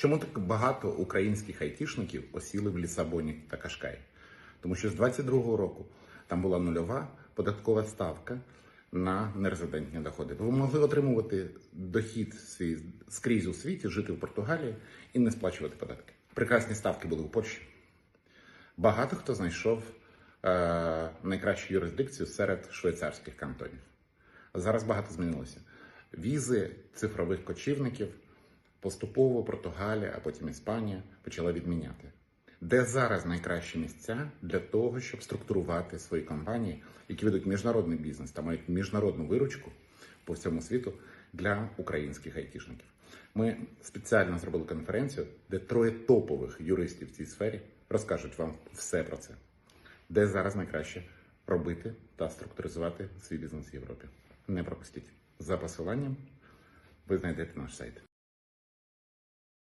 Чому так багато українських айтішників осіли в Лісабоні та Кашкаї? Тому що з 22-го року там була нульова податкова ставка на нерезидентні доходи. Ви могли отримувати дохід свій скрізь у світі, жити в Португалії і не сплачувати податки. Прекрасні ставки були у Польщі. Багато хто знайшов е, найкращу юрисдикцію серед швейцарських кантонів. Зараз багато змінилося. Візи цифрових кочівників поступово Португалія, а потім Іспанія почала відміняти. Де зараз найкращі місця для того, щоб структурувати свої компанії, які ведуть міжнародний бізнес та мають міжнародну виручку по всьому світу для українських айтішників? Ми спеціально зробили конференцію, де троє топових юристів в цій сфері розкажуть вам все про це, де зараз найкраще робити та структуризувати свій бізнес в Європі. Не пропустіть за посиланням. Ви знайдете наш сайт.